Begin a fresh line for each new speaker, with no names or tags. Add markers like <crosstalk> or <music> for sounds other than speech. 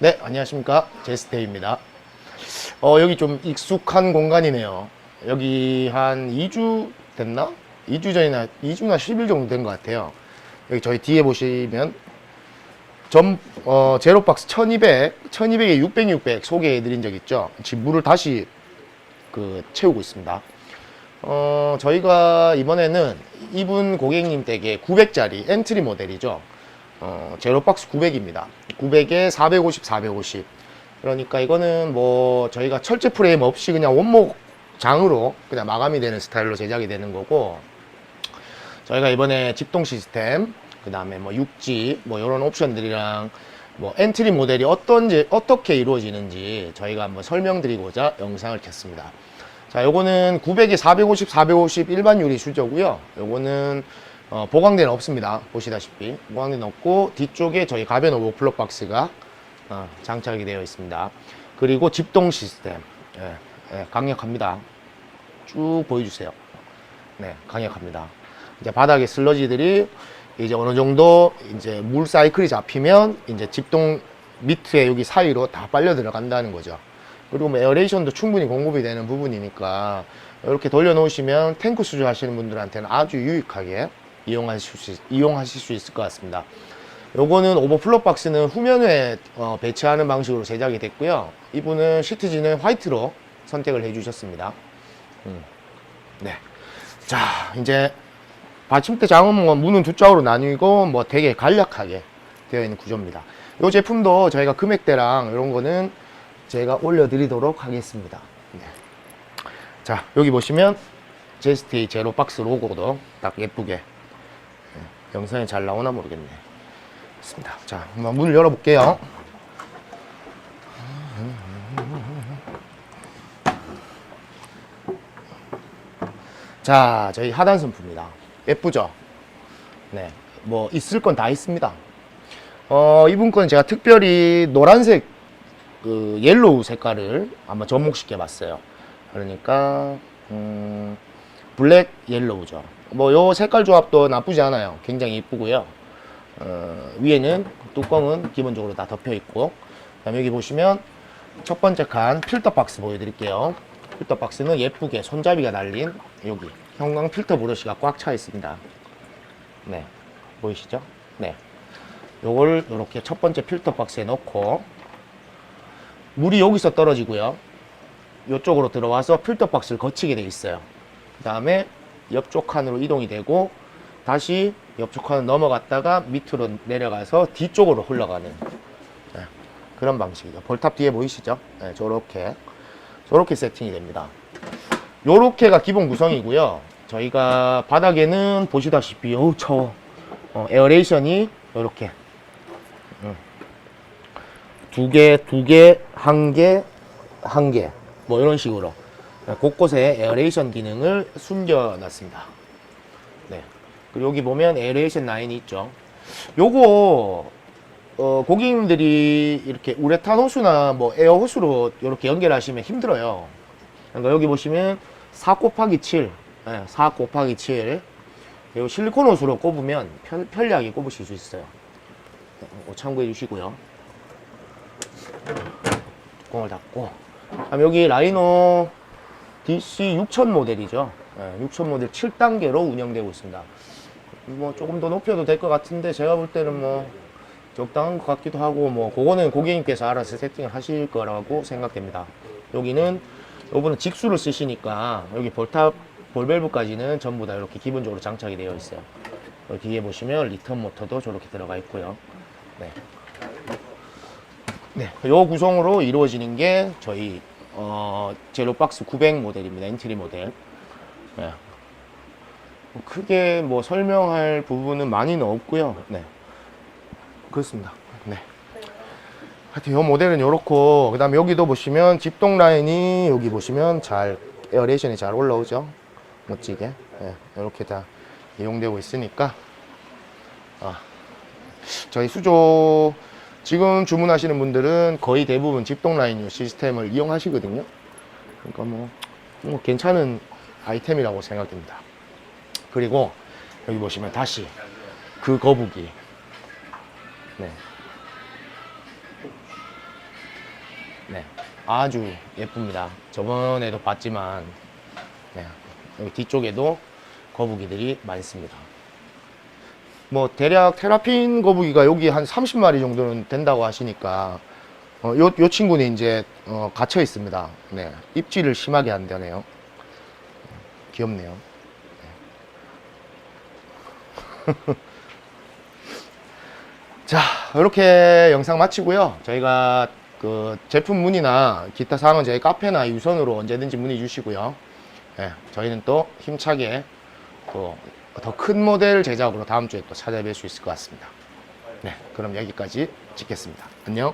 네, 안녕하십니까. 제스테입니다. 어, 여기 좀 익숙한 공간이네요. 여기 한 2주 됐나? 2주 전이나, 2주나 10일 정도 된 것 같아요. 여기 저희 뒤에 보시면, 점, 어, 제로박스 1200, 1200에 600, 600 소개해 드린 적 있죠? 지금 물을 다시 그 채우고 있습니다. 어, 저희가 이번에는 이분 고객님 댁에 900짜리 엔트리 모델이죠. 어, 제로박스 900입니다. 900에 450, 450. 그러니까 이거는 뭐 저희가 철제 프레임 없이 그냥 원목 장으로 그냥 마감이 되는 스타일로 제작이 되는 거고 저희가 이번에 집동 시스템 그 다음에 뭐 육지 뭐 이런 옵션들이랑 뭐 엔트리 모델이 어떤지 어떻게 이루어지는지 저희가 한번 설명드리고자 영상을 켰습니다. 자, 요거는 900에 450, 450 일반 유리 수저고요. 요거는 어, 보강대는 없습니다. 보시다시피 보강대는 없고 뒤쪽에 저희 가변 오버 플럭 박스가 어, 장착이 되어 있습니다. 그리고 집동 시스템 예, 예, 강력합니다. 쭉 보여주세요. 네, 강력합니다. 이제 바닥에 슬러지들이 이제 어느 정도 이제 물 사이클이 잡히면 이제 집동 밑에 여기 사이로 다 빨려 들어간다는 거죠. 그리고 뭐 에어레이션도 충분히 공급이 되는 부분이니까 이렇게 돌려 놓으시면 탱크 수주 하시는 분들한테는 아주 유익하게 이용하실 수, 있- 이용하실 수 있을 것 같습니다. 요거는 오버플로 박스는 후면에 어, 배치하는 방식으로 제작이 됐고요. 이분은 시트지는 화이트로 선택을 해주셨습니다. 음. 네. 자, 이제 받침대 장은 뭐 문은 두 짝으로 나뉘고 뭐 되게 간략하게 되어 있는 구조입니다. 이 제품도 저희가 금액대랑 이런 거는 제가 올려드리도록 하겠습니다. 네. 자, 여기 보시면 제스티 제로 박스 로고도 딱 예쁘게 네, 영상에 잘 나오나 모르겠네. 있습니다. 자, 한번 문을 열어볼게요. 자, 저희 하단 선프입니다. 예쁘죠? 네. 뭐, 있을 건 다 있습니다. 어, 이분 거는 제가 특별히 노란색, 그, 옐로우 색깔을 한번 접목시켜 봤어요. 그러니까, 음, 블랙 옐로우죠. 뭐, 요 색깔 조합도 나쁘지 않아요. 굉장히 이쁘고요. 어, 위에는 뚜껑은 기본적으로 다 덮여 있고, 그 다음에 여기 보시면 첫 번째 칸 필터 박스 보여드릴게요. 필터 박스는 예쁘게 손잡이가 달린 여기 형광 필터 브러쉬가 꽉 차 있습니다. 네, 보이시죠? 네, 요걸 이렇게 첫 번째 필터 박스에 넣고 물이 여기서 떨어지고요. 이쪽으로 들어와서 필터 박스를 거치게 돼 있어요. 그 다음에 옆쪽 칸으로 이동이 되고 다시 옆쪽 칸을 넘어갔다가 밑으로 내려가서 뒤쪽으로 흘러가는 네, 그런 방식이죠. 볼탑 뒤에 보이시죠? 네, 저렇게 저렇게 세팅이 됩니다. 요렇게가 기본 구성이고요. 저희가 바닥에는 보시다시피 어우 차워 어, 에어레이션이 요렇게 음. 두 개, 두 개, 한 개, 한 개, 뭐 이런 식으로 곳곳에 에어레이션 기능을 숨겨놨습니다. 네. 그리고 여기 보면 에어레이션 라인이 있죠. 요거 어, 고객님들이 이렇게 우레탄 호수나 뭐 에어 호수로 이렇게 연결하시면 힘들어요. 그러니까 여기 보시면 4 곱하기 7, 예, 4 곱하기 7. 그리고 실리콘 호수로 꼽으면 편, 편리하게 꼽으실 수 있어요. 어, 참고해 주시고요. 뚜껑을 닫고. 여기 라이노 DC 6000 모델이죠. 예, 6000 모델 7단계로 운영되고 있습니다. 뭐 조금 더 높여도 될 것 같은데 제가 볼 때는 뭐 적당한 것 같기도 하고 뭐 그거는 고객님께서 알아서 세팅을 하실 거라고 생각됩니다. 여기는 요번은 직수를 쓰시니까 여기 볼탑 볼밸브까지는 전부 다 이렇게 기본적으로 장착이 되어 있어요. 여기 뒤에 보시면 리턴 모터도 저렇게 들어가 있고요. 네. 네, 요 구성으로 이루어지는 게 저희 어, 제로박스 900 모델입니다. 엔트리 모델. 네. 뭐 크게 뭐 설명할 부분은 많이는 없고요. 네. 그렇습니다. 네. 하여튼 이 모델은 이렇고 그다음에 여기도 보시면 집동 라인이 여기 보시면 잘 에어레이션이 잘 올라오죠. 멋지게 예, 이렇게 다 이용되고 있으니까 아, 저희 수조 지금 주문하시는 분들은 거의 대부분 집동 라인 시스템을 이용하시거든요. 그러니까 뭐, 뭐 괜찮은 아이템이라고 생각됩니다. 그리고 여기 보시면 다시 그 거북이 네. 네, 아주 예쁩니다. 저번에도 봤지만 네, 여기 뒤쪽에도 거북이들이 많습니다. 뭐 대략 테라핀 거북이가 여기 한 30마리 정도는 된다고 하시니까 어, 요, 요 친구는 이제 어, 갇혀 있습니다. 네, 입질을 심하게 한다네요. 귀엽네요. 네. <laughs> 자, 이렇게 영상 마치고요. 저희가 그 제품 문의나 기타 사항은 저희 카페나 유선으로 언제든지 문의 주시고요. 네, 저희는 또 힘차게 또 더 큰 모델 제작으로 다음 주에 또 찾아뵐 수 있을 것 같습니다. 네, 그럼 여기까지 찍겠습니다. 안녕.